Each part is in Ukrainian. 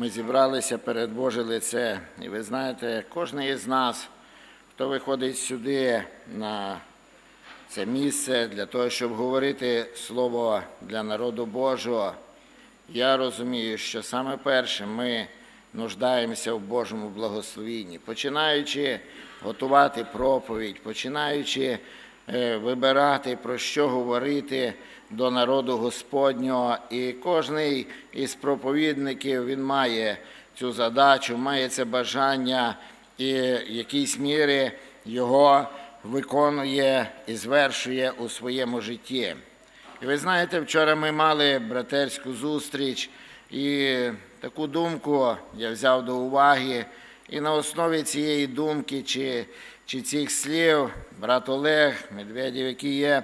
ми зібралися перед Боже лице. І ви знаєте, кожен із нас, хто виходить сюди на це місце для того, щоб говорити слово для народу Божого, я розумію, що саме перше ми нуждаємося в Божому благословінні, починаючи готувати проповідь, починаючи вибирати, про що говорити до народу Господнього. І кожний із проповідників він має цю задачу, має це бажання і в якійсь мірі його виконує і звершує у своєму житті. І ви знаєте, вчора ми мали братерську зустріч, і таку думку я взяв до уваги. І на основі цієї думки чи, чи цих слів брат Олег Медведєв, який є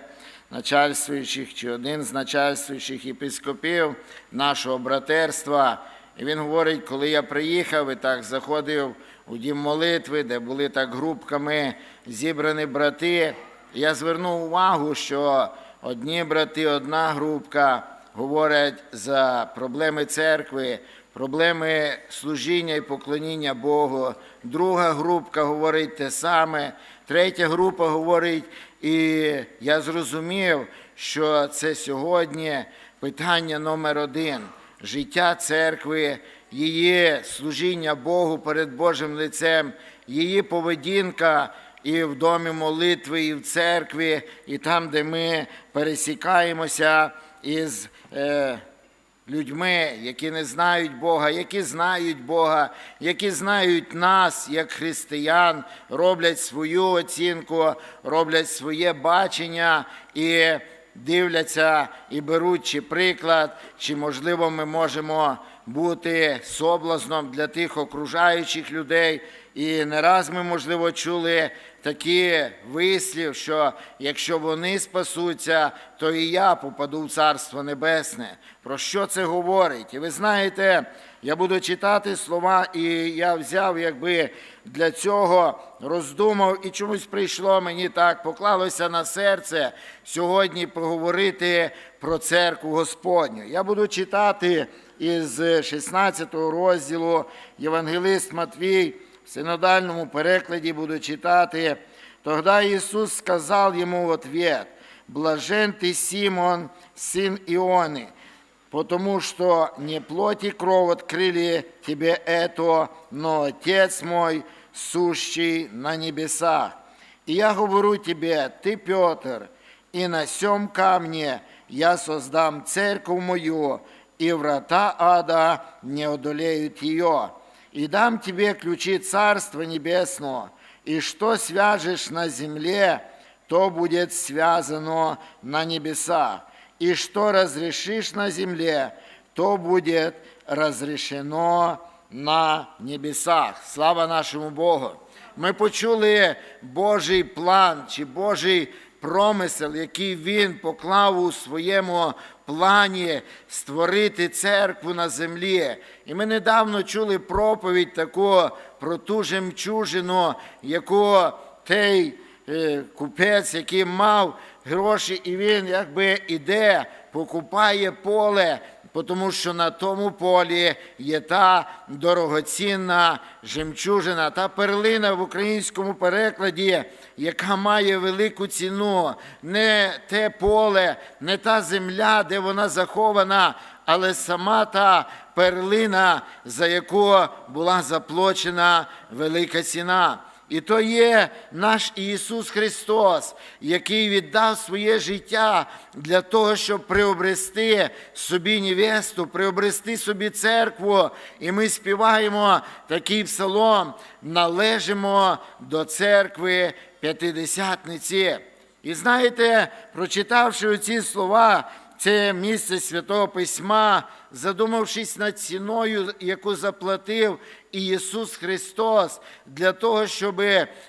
начальствуючих, чи один з начальствуючих єпископів нашого братерства, і він говорить, коли я приїхав і так заходив у дім молитви, де були так групками зібрані брати, я звернув увагу, що одні брати, одна групка говорять за проблеми церкви, проблеми служіння і поклоніння Богу. Друга групка говорить те саме, третя група говорить, і я зрозумів, що це сьогодні питання номер один життя церкви, її служіння Богу перед Божим лицем, її поведінка і в домі молитви, і в церкві, і там, де ми пересікаємося із е, людьми, які не знають Бога, які знають Бога, які знають нас як християн, роблять свою оцінку, роблять своє бачення і дивляться і беруть чи приклад, чи можливо ми можемо бути соблазном для тих окружаючих людей. І не раз ми, можливо, чули такі вислів, що якщо вони спасуться, то і я попаду в Царство Небесне. Про що це говорить? І ви знаєте, я буду читати слова, і я взяв, якби для цього роздумав, і чомусь прийшло мені так, поклалося на серце сьогодні поговорити про церкву Господню. Я буду читати із 16 розділу Євангелист Матвій. В синодальному перекладі буду читати. Тогда Иисус сказал ему в ответ, «Блажен ты, Симон, сын Ионы, потому что не плоть и кровь открыли тебе это, но Отец мой, сущий на небесах. И я говорю тебе, ты, Петр, и на сем камне я создам церковь мою, и врата ада не одолеют ее. И дам тебе ключи Царства Небесного, и что свяжешь на земле, то будет связано на небесах, и что разрешишь на земле, то будет разрешено на небесах. Слава нашому Богу! Ми почули Божий план чи Божий промисел, який він поклав у своєму плані створити церкву на землі. І ми недавно чули проповідь таку про ту жемчужину, яку той е, купець, який мав гроші, і він якби іде, покупає поле, тому що на тому полі є та дорогоцінна жемчужина, та перлина в українському перекладі, яка має велику ціну. Не те поле, не та земля, де вона захована, але сама та перлина, за яку була заплачена велика ціна. І то є наш Ісус Христос, який віддав своє життя для того, щоб приобрести собі невесту, приобрести собі церкву. І ми співаємо такий псалом, належимо до церкви П'ятидесятниці. І знаєте, прочитавши оці слова, це місце Святого Письма, задумавшись над ціною, яку заплатив Ісус Христос для того, щоб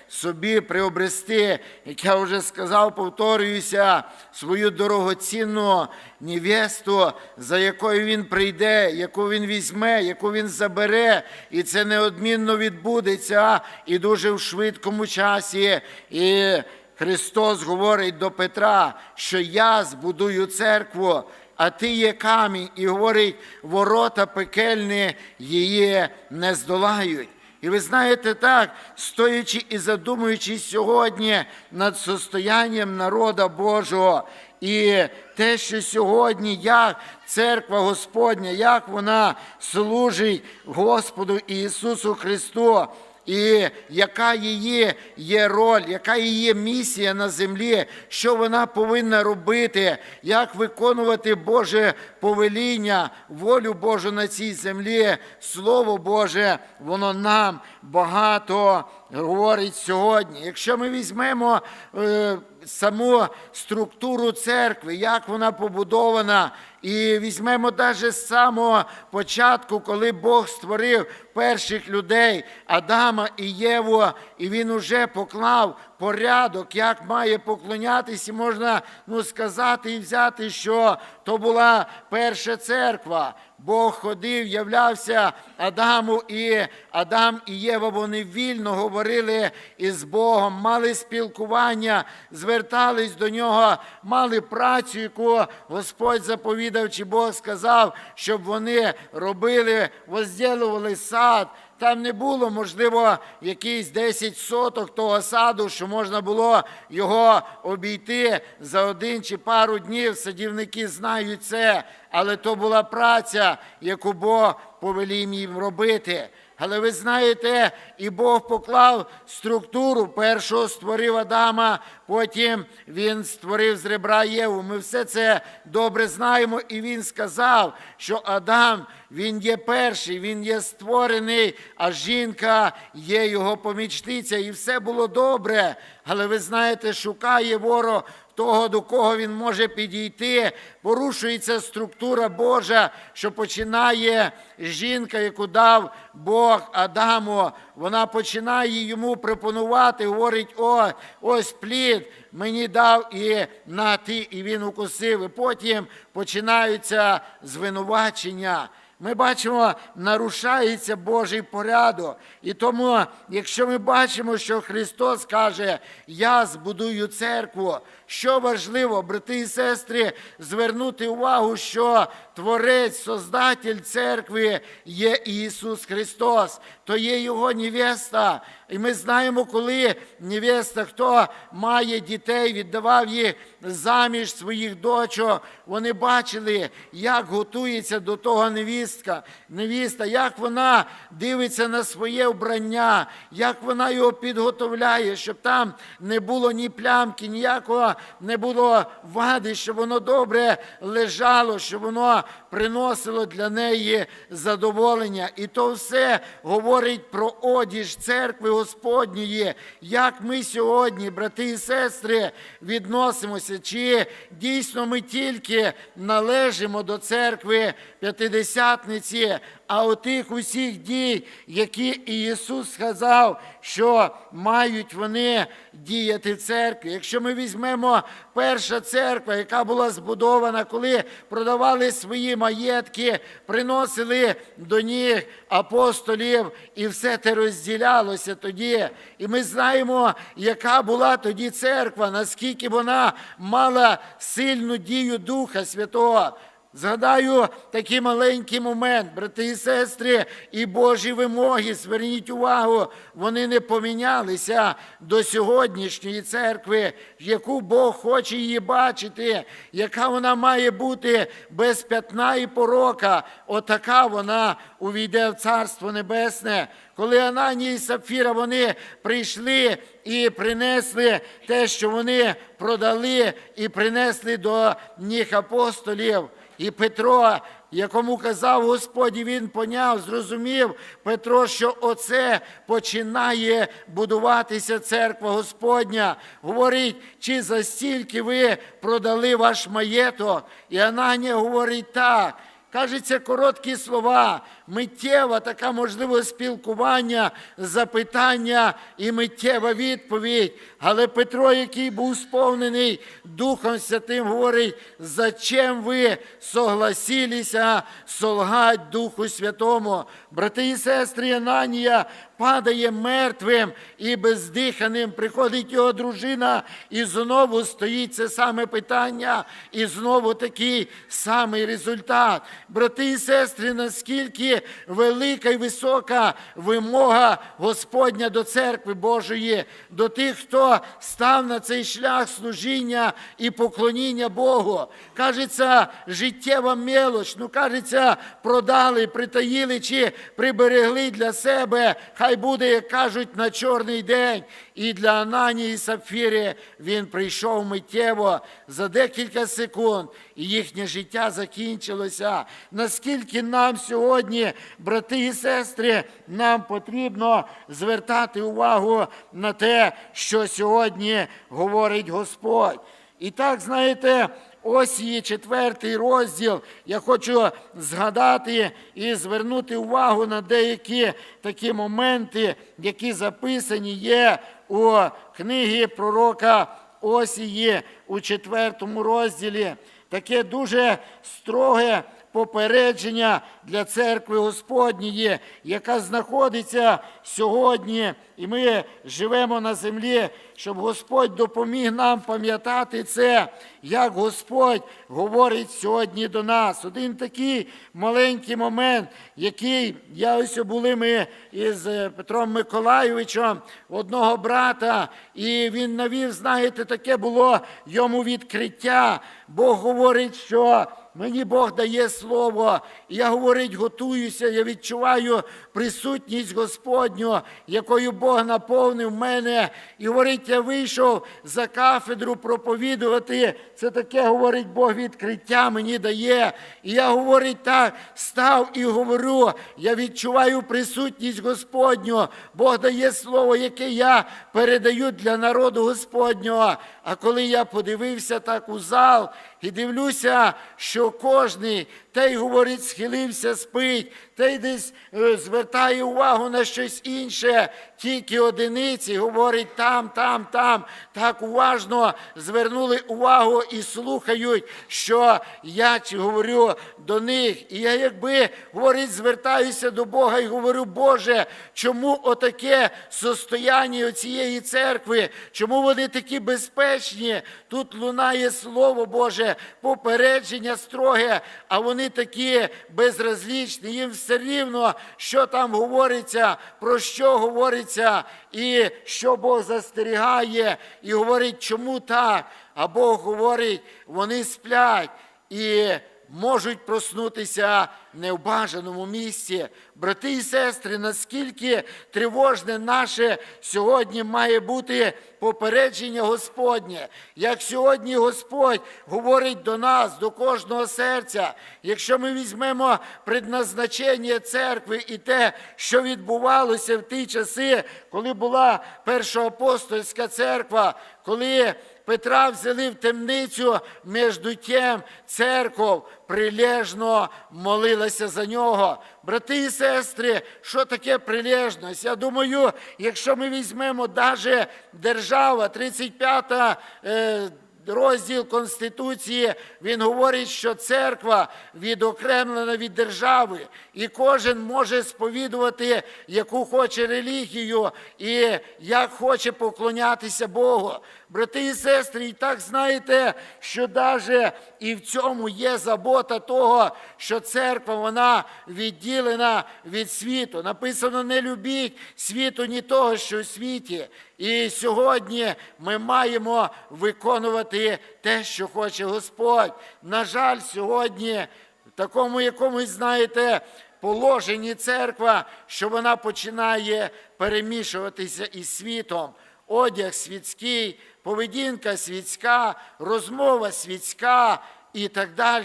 собі приобрести, як я вже сказав, повторююся, свою дорогоцінну невесту, за якою Він прийде, яку Він візьме, яку Він забере, і це неодмінно відбудеться і дуже в швидкому часі. І Христос говорить до Петра, що я збудую церкву, а ти є камінь, і говорить, ворота пекельні її не здолають. І ви знаєте так, стоячи і задумуючись сьогодні над состоянням народа Божого, і те, що сьогодні, як церква Господня, як вона служить Господу Ісусу Христу, і яка її є роль, яка її місія на землі, що вона повинна робити, як виконувати Боже повеління, волю Божу на цій землі, Слово Боже, воно нам багато говорить сьогодні. Якщо ми візьмемо е, саму структуру церкви, як вона побудована, і візьмемо навіть з самого початку, коли Бог створив перших людей Адама і Єву, і він уже поклав порядок, як має поклонятись, і можна ну, сказати і взяти, що то була перша церква. Бог ходив, являвся Адаму і Адам і Єва, вони вільно говорили із Богом, мали спілкування, звертались до нього, мали працю, яку Господь заповідав, чи Бог сказав, щоб вони робили, возділували сад. Там не було, можливо, якісь 10 соток того саду, що можна було його обійти за один чи пару днів. Садівники знають це, але то була праця, яку Бог повелів їм робити. Але ви знаєте, і Бог поклав структуру. Першого створив Адама, потім він створив з ребра Єву. Ми все це добре знаємо, і він сказав, що Адам він є перший, він є створений, а жінка є його помічниця, і все було добре. Але ви знаєте, шукає ворог того, до кого він може підійти, порушується структура Божа, що починає жінка, яку дав Бог Адаму, вона починає йому пропонувати, говорить: о, ось плід мені дав і на ти, і він укусив. І потім починаються звинувачення. Ми бачимо, нарушається Божий порядок. І тому, якщо ми бачимо, що Христос каже, я збудую церкву, що важливо, брати і сестри, звернути увагу, що Творець, Создатель церкви є Ісус Христос, то є Його невеста. І ми знаємо, коли невеста, хто має дітей, віддавав їх заміж своїх дочок, вони бачили, як готується до того невістка, невіста, як вона дивиться на своє вбрання, як вона його підготовляє, щоб там не було ні плямки, ніякого не було вади, щоб воно добре лежало, щоб воно приносило для неї задоволення. І то все говорить про одіж церкви Господньої, як ми сьогодні, брати і сестри, відносимося, чи дійсно ми тільки належимо до церкви п'ятидесятниці, а у тих усіх дій, які Ісус сказав, що мають вони діяти церкві. Якщо ми візьмемо перша церква, яка була збудована, коли продавали свої маєтки, приносили до ніг апостолів, і все те розділялося тоді. І ми знаємо, яка була тоді церква, наскільки вона мала сильну дію Духа Святого. Згадаю такий маленький момент, брати і сестри, і Божі вимоги, зверніть увагу, вони не помінялися до сьогоднішньої церкви, яку Бог хоче її бачити, яка вона має бути без п'ятна і порока. Отака вона увійде в Царство Небесне. Коли Ананія і Сапфіра вони прийшли і принесли те, що вони продали, і принесли до ніг апостолів. І Петро, якому казав Господь, він поняв, зрозумів Петро, що оце починає будуватися церква Господня. Говорить, чи за стільки ви продали ваш маєток? І Ананія говорить так. Кажеться, короткі слова, миттєва така можливість спілкування, запитання і миттєва відповідь. Але Петро, який був сповнений Духом Святим, говорить, зачем ви согласилися солгать Духу Святому? Брати і сестри, Ананія падає мертвим і бездиханим. Приходить його дружина, і знову стоїть це саме питання, і знову такий самий результат. Брати і сестри, наскільки велика і висока вимога Господня до церкви Божої, до тих, хто став на цей шлях служіння і поклоніння Богу. Кажеться, життєва мелоч, ну кажеться, продали, притаїли чи приберегли для себе. Хай буде, як кажуть, на чорний день. І для Ананії і Сапфіри він прийшов миттєво за декілька секунд, і їхнє життя закінчилося. Наскільки нам сьогодні, брати і сестри, нам потрібно звертати увагу на те, що сьогодні говорить Господь. І так, знаєте, ось її четвертий розділ. Я хочу згадати і звернути увагу на деякі такі моменти, які записані є у книгі пророка Осії у четвертому розділі. Таке дуже строге попередження для церкви Господньої, яка знаходиться сьогодні, і ми живемо на землі, щоб Господь допоміг нам пам'ятати це, як Господь говорить сьогодні до нас. Один такий маленький момент, який я ось були ми із е, Петром Миколайовичем, одного брата, і він навів, знаєте, таке було йому відкриття. Бог говорить, що Мені Бог дає слово, я говорить, готуюся, я відчуваю присутність Господню, якою Бог наповнив мене. І говорить, я вийшов за кафедру проповідувати. Це таке, говорить, Бог відкриття мені дає. І я говорить, так, став і говорю, я відчуваю присутність Господню. Бог дає слово, яке я передаю для народу Господнього. А коли я подивився так у зал і дивлюся, що кожний той, говорить, схилився, спить, той десь е, звертає увагу на щось інше, тільки одиниці говорить там, там, там. Так уважно звернули увагу і слухають, що я говорю до них. І я, якби говорить, звертаюся до Бога і говорю, Боже, чому отаке состояння цієї церкви? Чому вони такі безпечні? Тут лунає Слово Боже, попередження строге, а вони такі безразлічні, їм все рівно, що там говориться, про що говориться, і що Бог застерігає, і говорить, чому так. А Бог говорить, вони сплять. І можуть проснутися не в бажаному місці. Брати і сестри, наскільки тривожне наше сьогодні має бути попередження Господнє, як сьогодні Господь говорить до нас, до кожного серця, якщо ми візьмемо предназначення церкви і те, що відбувалося в ті часи, коли була першоапостольська церква, коли Петра взяли в темницю, між тим церков прилежно молилася за нього. Брати і сестри, що таке прилежність? Я думаю, якщо ми візьмемо навіть держава, 35-та е, розділ Конституції, він говорить, що церква відокремлена від держави, і кожен може сповідувати, яку хоче релігію і як хоче поклонятися Богу. Брати і сестри, і так знаєте, що навіть і в цьому є забота того, що церква вона відділена від світу. Написано: не любіть світу ні того, що в світі. І сьогодні ми маємо виконувати те, що хоче Господь. На жаль, сьогодні в такому якомусь, знаєте, положенні церква, що вона починає перемішуватися із світом. Одяг світський, поведінка світська, розмова світська і так далі.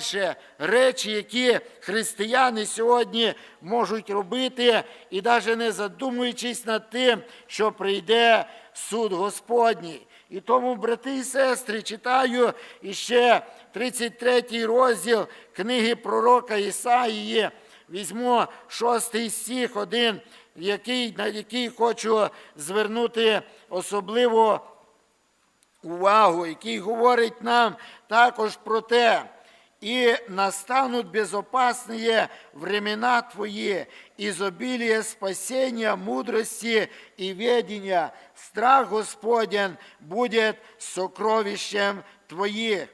Речі, які християни сьогодні можуть робити, і навіть не задумуючись над тим, що прийде суд Господній. І тому, брати і сестри, читаю іще 33 розділ книги пророка Ісаїї. Візьму шостий стих, один, який, на який хочу звернути особливо увагу, який говорить нам також про те, «И настанут безопасные времена Твои, изобилие спасения, мудрости и ведения. Страх Господен будет сокровищем Твоих,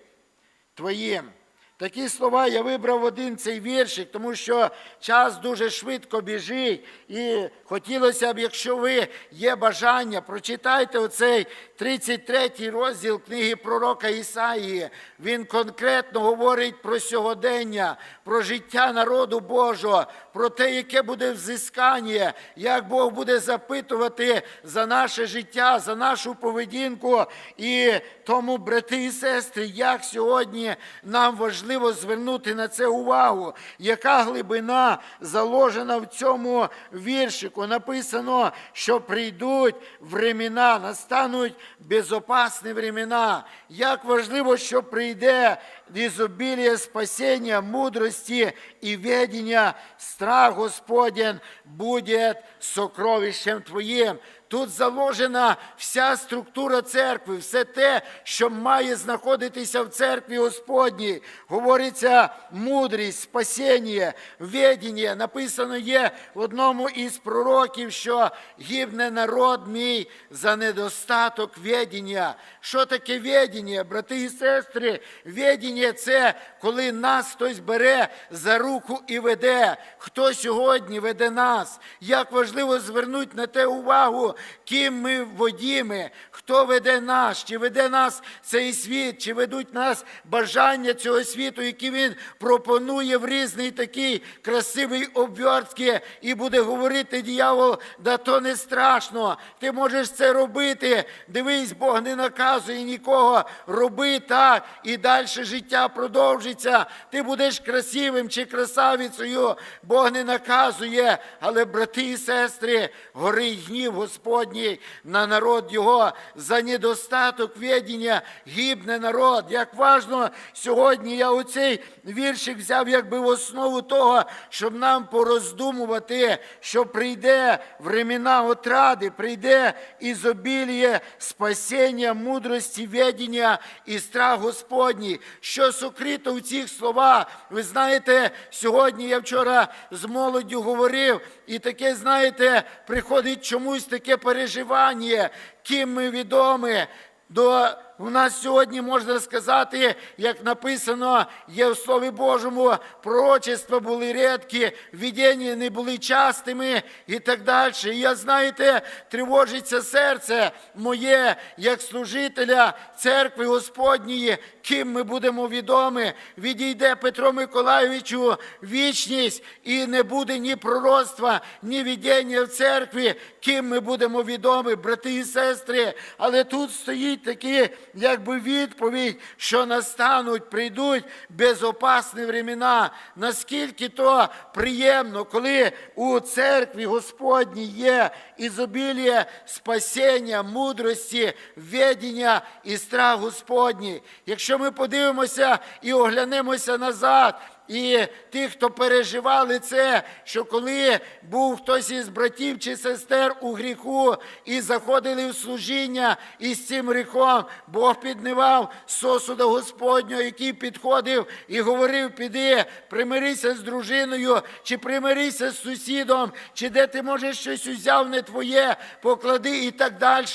Твоїм». Такі слова я вибрав один цей віршик, тому що час дуже швидко біжить. І хотілося б, якщо ви є бажання, прочитайте оцей 33 розділ книги пророка Ісаїї. Він конкретно говорить про сьогодення, про життя народу Божого, про те, яке буде взискання, як Бог буде запитувати за наше життя, за нашу поведінку. І тому, брати і сестри, як сьогодні нам важливо звернути на це увагу, яка глибина заложена в цьому віршику. Написано, що прийдуть времена, настануть безопасні времена. Як важливо, що прийде ізобілія спасіння, мудрості і ведення, страх Господень буде сокровищем Твоїм. Тут заложена вся структура церкви, все те, що має знаходитися в церкві Господній. Говориться мудрість, спасіння, ведення. Написано є в одному із пророків, що гибне народ мій за недостаток ведення. Що таке ведення, брати і сестри? Ведення – це коли нас хтось бере за руку і веде. Хто сьогодні веде нас? Як важливо звернути на те увагу, ким ми водіми, хто веде нас, чи веде нас цей світ, чи ведуть нас бажання цього світу, які він пропонує в різний такий красивий обвертки, і буде говорити дьявол, да то не страшно. Ти можеш це робити. Дивись, Бог не наказує нікого. Роби так, і далі життя продовжиться. Ти будеш красивим чи красавицею. Бог не наказує, але брати і сестри, горить гнів Господній на народ його за недостаток ведення гибне народ. Як важно сьогодні я оцей віршик взяв якби в основу того, щоб нам пороздумувати, що прийде времена отради, прийде ізобіліє спасіння, мудрості, ведення і страх Господній. Що сокрито в цих словах? Ви знаєте, сьогодні я вчора з молоддю говорив, і таке, знаєте, приходить чомусь таке переживання, ким ми відомі. До у нас сьогодні можна сказати, як написано, є в Слові Божому, пророчества були рідкі, видіння не були частими і так далі. І я, знаєте, тривожиться серце моє, як служителя церкви Господньої, ким ми будемо відомі. Відійде Петро Миколайовичу вічність, і не буде ні пророцтва, ні видіння в церкві, ким ми будемо відомі, брати і сестри. Але тут стоїть такі якби відповідь, що настануть, прийдуть безопасні времена. Наскільки то приємно, коли у церкві Господній є ізобілія спасіння, мудрості, ведення і страх Господній. Якщо ми подивимося і оглянемося назад, і ті, хто переживали це, що коли був хтось із братів чи сестер у гріху і заходили в служіння із цим гріхом, Бог піднивав сосуда Господнього, який підходив і говорив: піди, примирися з дружиною, чи примирися з сусідом, чи де ти можеш щось узяв не твоє, поклади і так далі.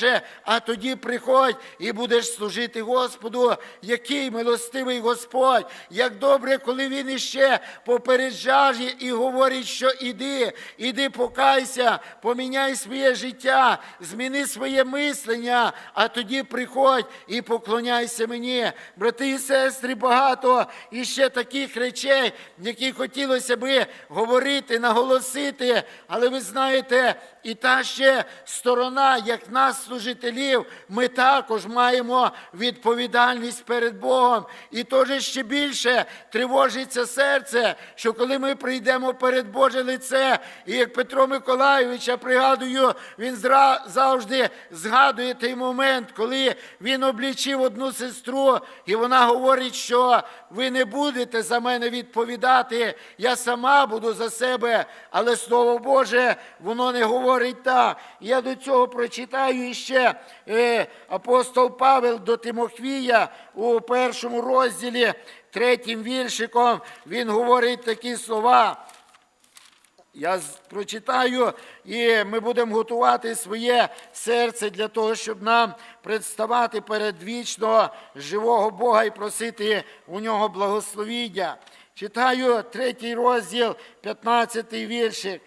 А тоді приходь і будеш служити Господу, який милостивий Господь, як добре, коли він іще попереджає і говорить, що іди, іди покайся, поміняй своє життя, зміни своє мислення, а тоді приходь і поклоняйся мені. Брати і сестри, багато іще таких речей, які хотілося би говорити, наголосити, але ви знаєте, і та ще сторона, як нас, служителів, ми також маємо відповідальність перед Богом. І теж ще більше тривожиться серце, що коли ми прийдемо перед Боже лице, і як Петро Миколайович, я пригадую, він завжди згадує той момент, коли він облічив одну сестру, і вона говорить, що ви не будете за мене відповідати, я сама буду за себе, але Слово Боже, воно не говорить так. Я до цього прочитаю іще е, апостол Павел до Тимофія у першому розділі, третім віршиком, він говорить такі слова. Я прочитаю, і ми будемо готувати своє серце для того, щоб нам представати перед вічного живого Бога і просити у нього благословіння. Читаю третій розділ, 15 віршик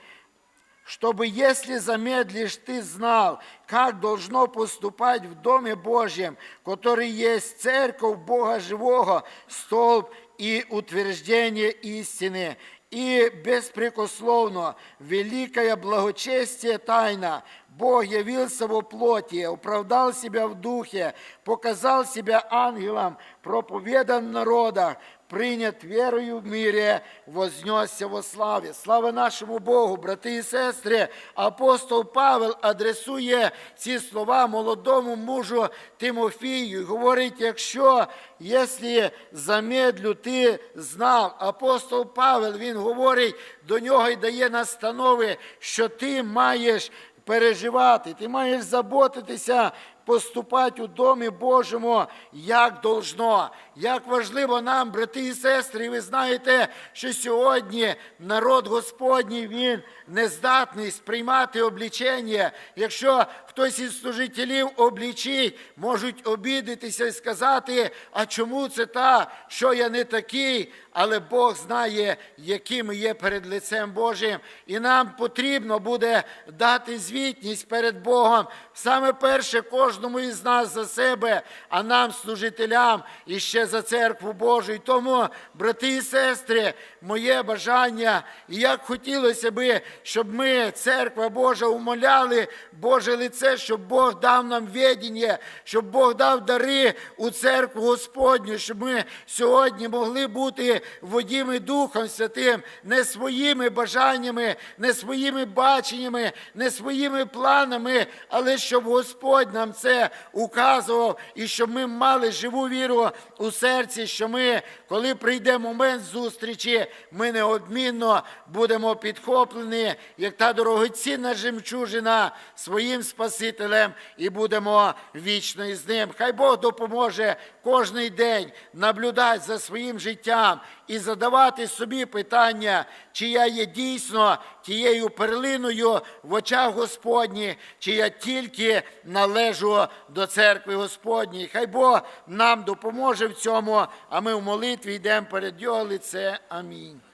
чтобы, если замедлишь, ты знал, как должно поступать в Доме Божьем, который есть церковь Бога Живого, столб и утверждение истины, и беспрекословно великое благочестие тайна. Бог явился во плоти, оправдал себя в духе, показал себя ангелом, проповедан в народах, принят верою в мире, вознесся во славі. Слава нашому Богу, брати і сестри. Апостол Павел адресує ці слова молодому мужу Тимофію. і Говорить, якщо, якщо замедлю ти знав, апостол Павел, він говорить до нього і дає настанови, що ти маєш переживати, ти маєш заботитися, поступати у домі Божому, як должно, як важливо нам, брати і сестри, ви знаєте, що сьогодні народ Господній він не здатний сприймати облічення. Якщо хтось із служителів облічить, можуть обідатися і сказати, а чому це та, що я не такий, але Бог знає, яким є перед лицем Божим. І нам потрібно буде дати звітність перед Богом. Саме перше кожному із нас за себе, а нам, служителям, і ще за церкву Божу. І тому, брати і сестри, моє бажання, і як хотілося би, щоб ми, церква Божа, умоляли Боже лице, щоб Бог дав нам відіння, щоб Бог дав дари у церкву Господню, щоб ми сьогодні могли бути водіми Духом Святим, не своїми бажаннями, не своїми баченнями, не своїми планами, але щоб Господь нам це указував, і щоб ми мали живу віру у серці, що ми, коли прийде момент зустрічі, ми неодмінно будемо підхоплені, як та дорогоцінна жемчужина своїм Спасителем, і будемо вічно із ним. Хай Бог допоможе кожний день наблюдати за своїм життям і задавати собі питання, чи я є дійсно тією перлиною в очах Господні, чи я тільки належу до церкви Господній. Хай Бог нам допоможе в цьому, а ми в молитві йдемо перед Його лице. Амінь.